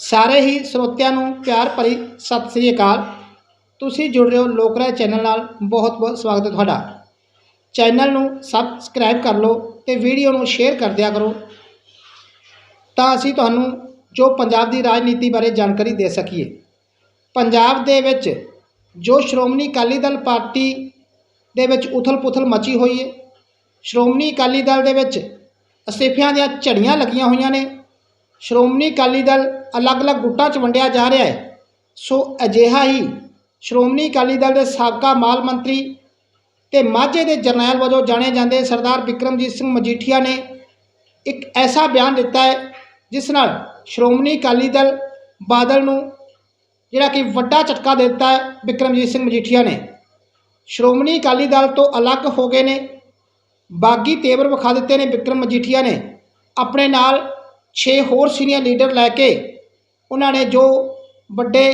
ਸਾਰੇ ਹੀ ਸਰੋਤਿਆਂ ਨੂੰ ਪਿਆਰ ਭਰੀ ਸਤਿ ਸ੍ਰੀ ਅਕਾਲ। ਤੁਸੀਂ ਜੁੜ ਰਹੇ ਹੋ ਲੋਕਰਾਏ ਚੈਨਲ ਨਾਲ। ਬਹੁਤ ਬਹੁਤ ਸਵਾਗਤ ਹੈ ਤੁਹਾਡਾ। ਚੈਨਲ ਨੂੰ ਸਬਸਕ੍ਰਾਈਬ ਕਰ ਲਓ ਤੇ ਵੀਡੀਓ ਨੂੰ ਸ਼ੇਅਰ ਕਰ ਦਿਆ ਕਰੋ ਤਾਂ ਅਸੀਂ ਤੁਹਾਨੂੰ ਜੋ ਪੰਜਾਬ ਦੀ ਰਾਜਨੀਤੀ ਬਾਰੇ ਜਾਣਕਾਰੀ ਦੇ ਸਕੀਏ। ਪੰਜਾਬ ਦੇ ਵਿੱਚ ਜੋ ਸ਼੍ਰੋਮਣੀ ਅਕਾਲੀ ਦਲ ਪਾਰਟੀ ਦੇ ਵਿੱਚ ਉਥਲ-ਪੁਥਲ ਮਚੀ ਹੋਈ ਹੈ, ਸ਼੍ਰੋਮਣੀ ਅਕਾਲੀ ਦਲ ਦੇ ਵਿੱਚ ਅਸਤੀਫਿਆਂ ਦੀਆਂ ਝੜੀਆਂ ਲੱਗੀਆਂ ਹੋਈਆਂ ਨੇ। ਸ਼੍ਰੋਮਣੀ ਅਕਾਲੀ ਦਲ ਅਲੱਗ-ਅਲੱਗ ਗੁੱਟਾਂ 'ਚ ਵੰਡਿਆ ਜਾ ਰਿਹਾ ਹੈ। ਸੋ ਅਜਿਹਾ ਹੀ ਸ਼੍ਰੋਮਣੀ ਅਕਾਲੀ ਦਲ ਦੇ ਸਾਬਕਾ ਮਾਲ ਮੰਤਰੀ ਤੇ ਮਾਝੇ ਦੇ ਜਰਨੈਲ ਵਜੋਂ ਜਾਣੇ ਜਾਂਦੇ ਸਰਦਾਰ ਵਿਕਰਮਜੀਤ ਸਿੰਘ ਮਜੀਠੀਆ ਨੇ ਇੱਕ ਐਸਾ ਬਿਆਨ ਦਿੱਤਾ ਹੈ, ਜਿਸ ਨਾਲ ਸ਼੍ਰੋਮਣੀ ਅਕਾਲੀ ਦਲ ਬਾਦਲ ਨੂੰ ਜਿਹੜਾ ਕਿ ਵੱਡਾ ਝਟਕਾ ਦੇ ਦਿੱਤਾ ਹੈ ਵਿਕਰਮਜੀਤ ਸਿੰਘ ਮਜੀਠੀਆ ਨੇ। ਸ਼੍ਰੋਮਣੀ ਅਕਾਲੀ ਦਲ ਤੋਂ ਅਲੱਗ ਹੋ ਗਏ ਨੇ, ਬਾਗੀ ਤੇਵਰ ਵਿਖਾ ਦਿੱਤੇ ਨੇ ਵਿਕਰਮ ਮਜੀਠੀਆ ਨੇ। ਆਪਣੇ ਨਾਲ 6 ਹੋਰ ਸੀਨੀਅਰ ਲੀਡਰ ਲੈ ਕੇ ਉਹਨਾਂ ਨੇ ਜੋ ਵੱਡੇ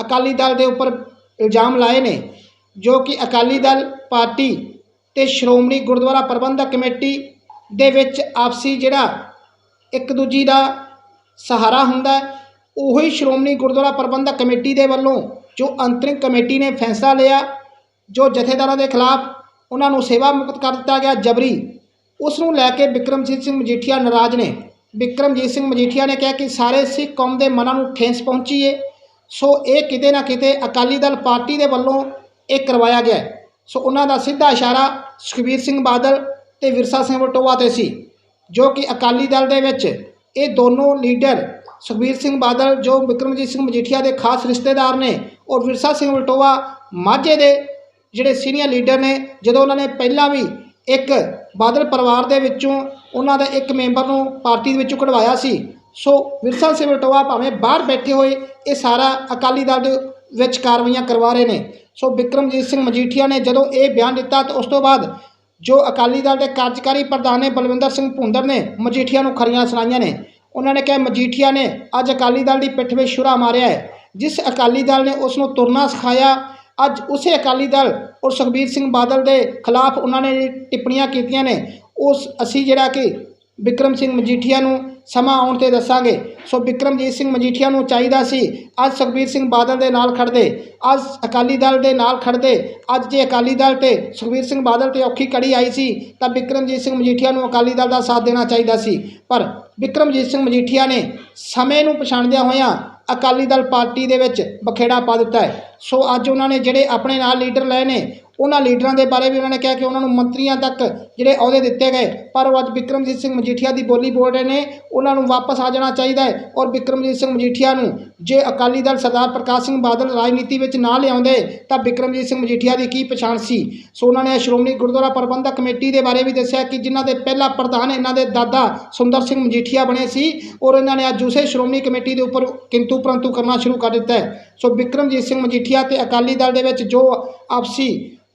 ਅਕਾਲੀ ਦਲ ਦੇ ਉੱਪਰ ਇਲਜ਼ਾਮ ਲਾਏ ਨੇ, ਜੋ ਕਿ ਅਕਾਲੀ ਦਲ ਪਾਰਟੀ ਤੇ ਸ਼੍ਰੋਮਣੀ ਗੁਰਦੁਆਰਾ ਪ੍ਰਬੰਧਕ ਕਮੇਟੀ ਦੇ ਵਿੱਚ ਆਪਸੀ ਜਿਹੜਾ ਇੱਕ ਦੂਜੀ ਦਾ ਸਹਾਰਾ ਹੁੰਦਾ ਉਹੀ ਸ਼੍ਰੋਮਣੀ ਗੁਰਦੁਆਰਾ ਪ੍ਰਬੰਧਕ ਕਮੇਟੀ ਦੇ ਵੱਲੋਂ ਜੋ ਅੰਤਰਿਮ ਕਮੇਟੀ ਨੇ ਫੈਸਲਾ ਲਿਆ, ਜੋ ਜਥੇਦਾਰਾਂ ਦੇ ਖਿਲਾਫ ਉਹਨਾਂ ਨੂੰ ਸੇਵਾ ਮੁਕਤ ਕਰ ਦਿੱਤਾ ਗਿਆ ਜਬਰੀ ਉਸ ਨੂੰ ਲੈ ਕੇ ਬਿਕਰਮਜੀਤ ਸਿੰਘ ਮਜੀਠੀਆ ਨਾਰਾਜ਼ ਨੇ। ਬਿਕਰਮਜੀਤ ਸਿੰਘ ਮਜੀਠੀਆ ਨੇ ਕਿਹਾ ਕਿ ਸਾਰੇ ਸਿੱਖ ਕੌਮ ਦੇ ਮਨਾਂ ਨੂੰ ਠੇਸ ਪਹੁੰਚੀ ਏ। ਸੋ ਇਹ ਕਿਤੇ ਨਾ ਕਿਤੇ ਅਕਾਲੀ ਦਲ ਪਾਰਟੀ ਦੇ ਵੱਲੋਂ ਇਹ ਕਰਵਾਇਆ ਗਿਆ ਸੋ ਉਹਨਾਂ ਦਾ ਸਿੱਧਾ ਇਸ਼ਾਰਾ ਸੁਖਬੀਰ ਸਿੰਘ ਬਾਦਲ ਤੇ ਵਿਰਸਾ ਸਿੰਘ ਵਟੋਆ ਤੇ ਸੀ, ਜੋ ਕਿ ਅਕਾਲੀ ਦਲ ਦੇ ਵਿੱਚ ਇਹ ਦੋਨੋਂ ਲੀਡਰ ਸੁਖਬੀਰ ਸਿੰਘ ਬਾਦਲ, ਜੋ ਬਿਕਰਮਜੀਤ ਸਿੰਘ ਮਜੀਠੀਆ ਦੇ ਖਾਸ ਰਿਸ਼ਤੇਦਾਰ ਨੇ ਔਰ ਵਿਰਸਾ ਸਿੰਘ ਵਲਟੋਆ ਮਾਝੇ ਦੇ ਜਿਹੜੇ ਸੀਨੀਅਰ ਲੀਡਰ ਨੇ, ਜਦੋਂ ਉਹਨਾਂ ਨੇ ਪਹਿਲਾਂ ਵੀ ਇੱਕ ਬਾਦਲ ਪਰਿਵਾਰ ਦੇ ਵਿੱਚੋਂ ਉਹਨਾਂ ਦਾ ਇੱਕ ਮੈਂਬਰ ਨੂੰ ਪਾਰਟੀ ਦੇ ਵਿੱਚੋਂ ਕਢਵਾਇਆ ਸੀ। ਸੋ ਵਿਰਸਾ ਸਿੰਘ ਵਲਟੋਆ ਭਾਵੇਂ ਬਾਹਰ ਬੈਠੇ ਹੋਏ, ਇਹ ਸਾਰਾ ਅਕਾਲੀ ਦਲ ਦੇ ਵਿੱਚ ਕਾਰਵਾਈਆਂ ਕਰਵਾ ਰਹੇ ਨੇ। ਸੋ ਬਿਕਰਮਜੀਤ ਸਿੰਘ ਮਜੀਠੀਆ ਨੇ ਜਦੋਂ ਇਹ ਬਿਆਨ ਦਿੱਤਾ ਤਾਂ ਉਸ ਤੋਂ ਬਾਅਦ ਜੋ ਅਕਾਲੀ ਦਲ ਦੇ ਕਾਰਜਕਾਰੀ ਪ੍ਰਧਾਨ ਨੇ ਬਲਵਿੰਦਰ ਸਿੰਘ ਭੁੰਦਰ ਨੇ ਮਜੀਠੀਆ ਨੂੰ ਖਰੀਆਂ ਸੁਣਾਈਆਂ ਨੇ। ਉਹਨਾਂ ਨੇ ਕਿਹਾ, ਮਜੀਠੀਆ ਨੇ ਅੱਜ ਅਕਾਲੀ ਦਲ ਦੀ ਪਿੱਠ ਵਿੱਚ ਛੁਰਾ ਮਾਰਿਆ ਹੈ। ਜਿਸ ਅਕਾਲੀ ਦਲ ਨੇ ਉਸ ਨੂੰ ਤੁਰਨਾ ਸਿਖਾਇਆ ਅੱਜ ਉਸੇ ਅਕਾਲੀ ਦਲ ਔਰ ਸੁਖਬੀਰ ਸਿੰਘ ਬਾਦਲ ਦੇ ਖਿਲਾਫ ਉਹਨਾਂ ਨੇ ਟਿੱਪਣੀਆਂ ਕੀਤੀਆਂ ਨੇ। ਉਸ ਅਸੀਂ ਜਿਹੜਾ ਕਿ ਵਿਕਰਮ ਸਿੰਘ ਮਜੀਠੀਆ ਨੂੰ ਸਮਾਂ ਆਉਣ ਤੇ ਦੱਸਾਂਗੇ। ਸੋ ਬਿਕਰਮਜੀਤ ਸਿੰਘ ਮਜੀਠੀਆ ਨੂੰ ਚਾਹੀਦਾ ਸੀ, ਅੱਜ ਸੁਖਬੀਰ ਸਿੰਘ ਬਾਦਲ ਦੇ ਨਾਲ ਖੜਦੇ ਅੱਜ ਅਕਾਲੀ ਦਲ ਦੇ ਨਾਲ ਖੜਦੇ ਅੱਜ ਜੇ ਅਕਾਲੀ ਦਲ ਤੇ ਸੁਖਬੀਰ ਸਿੰਘ ਬਾਦਲ ਤੇ ਔਖੀ ਕੜੀ ਆਈ ਸੀ, ਤਾਂ ਬਿਕਰਮਜੀਤ ਸਿੰਘ ਮਜੀਠੀਆ ਨੂੰ ਅਕਾਲੀ ਦਲ ਦਾ ਸਾਥ ਦੇਣਾ ਚਾਹੀਦਾ ਸੀ। ਪਰ ਬਿਕਰਮਜੀਤ ਸਿੰਘ ਮਜੀਠੀਆ ਨੇ ਸਮੇਂ ਨੂੰ ਪਛਾਣਦਿਆਂ ਹੋਇਆਂ ਅਕਾਲੀ ਦਲ ਪਾਰਟੀ ਦੇ ਵਿੱਚ ਬਖੇੜਾ ਪਾ ਦਿੱਤਾ ਹੈ। ਸੋ ਅੱਜ ਉਹਨਾਂ ਨੇ ਜਿਹੜੇ ਆਪਣੇ ਨਾਲ ਲੀਡਰ ਲਏ ਨੇ ਉਹਨਾਂ ਲੀਡਰਾਂ ਦੇ ਬਾਰੇ ਵੀ ਉਹਨਾਂ ਨੇ ਕਿਹਾ ਕਿ ਉਹਨਾਂ ਨੂੰ ਮੰਤਰੀਆਂ ਤੱਕ ਜਿਹੜੇ ਅਹੁਦੇ ਦਿੱਤੇ ਗਏ। ਪਰ ਉਹ ਅੱਜ ਬਿਕਰਮਜੀਤ ਸਿੰਘ ਮਜੀਠੀਆ ਦੀ ਬੋਲੀ ਬੋਲ ਰਹੇ ਨੇ। ਉਹਨਾਂ ਨੂੰ ਵਾਪਸ ਆ ਜਾਣਾ ਚਾਹੀਦਾ ਹੈ ਔਰ ਬਿਕਰਮਜੀਤ ਸਿੰਘ ਮਜੀਠੀਆ ਨੂੰ ਜੇ ਅਕਾਲੀ ਦਲ ਸਰਦਾਰ ਪ੍ਰਕਾਸ਼ ਸਿੰਘ ਬਾਦਲ ਰਾਜਨੀਤੀ ਵਿੱਚ ਨਾ ਲਿਆਉਂਦੇ, ਤਾਂ ਬਿਕਰਮਜੀਤ ਸਿੰਘ ਮਜੀਠੀਆ ਦੀ ਕੀ ਪਛਾਣ ਸੀ? ਸੋ ਉਹਨਾਂ ਨੇ ਸ਼੍ਰੋਮਣੀ ਗੁਰਦੁਆਰਾ ਪ੍ਰਬੰਧਕ ਕਮੇਟੀ ਦੇ ਬਾਰੇ ਵੀ ਦੱਸਿਆ ਕਿ ਜਿਨ੍ਹਾਂ ਦੇ ਪਹਿਲਾ ਪ੍ਰਧਾਨ ਇਹਨਾਂ ਦੇ ਦਾਦਾ ਸੁੰਦਰ ਸਿੰਘ ਮਜੀਠੀਆ ਬਣੇ ਸੀ ਔਰ ਇਹਨਾਂ ਨੇ ਅੱਜ ਉਸੇ ਸ਼੍ਰੋਮਣੀ ਕਮੇਟੀ ਦੇ ਉੱਪਰ ਕਿੰਤੂ ਪਰੰਤੂ ਕਰਨਾ ਸ਼ੁਰੂ ਕਰ ਦਿੱਤਾ ਹੈ। ਸੋ ਬਿਕਰਮਜੀਤ ਸਿੰਘ ਮਜੀਠੀਆ ਤੇ ਅਕਾਲੀ ਦਲ ਦੇ ਵਿੱਚ ਜੋ ਆਪਸੀ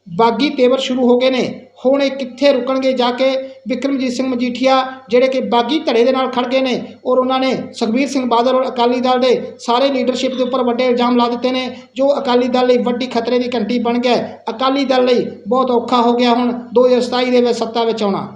ਬਾਗੀ ਤੇਵਰ ਸ਼ੁਰੂ ਹੋ ਗਏ ਨੇ। ਹੁਣ ਇਹ ਕਿੱਥੇ ਰੁਕਣਗੇ ਜਾ ਕੇ ਵਿਕਰਮਜੀਤ ਸਿੰਘ ਮਜੀਠੀਆ, ਜਿਹੜੇ ਕਿ ਬਾਗੀ ਧੜੇ ਦੇ ਨਾਲ ਖੜ ਗਏ ਨੇ ਔਰ ਉਹਨਾਂ ਨੇ ਸੁਖਬੀਰ ਸਿੰਘ ਬਾਦਲ ਔਰ ਅਕਾਲੀ ਦਲ ਦੇ ਸਾਰੇ ਲੀਡਰਸ਼ਿਪ ਦੇ ਉੱਪਰ ਵੱਡੇ ਇਲਜ਼ਾਮ ਲਾ ਦਿੱਤੇ ਨੇ, ਜੋ ਅਕਾਲੀ ਦਲ ਲਈ ਵੱਡੀ ਖਤਰੇ ਦੀ ਘੰਟੀ ਬਣ ਗਿਆ ਅਕਾਲੀ ਦਲ ਲਈ ਬਹੁਤ ਔਖਾ ਹੋ ਗਿਆ ਹੁਣ 2027 ਦੇ ਵਿੱਚ ਸੱਤਾ ਵਿੱਚ ਆਉਣਾ।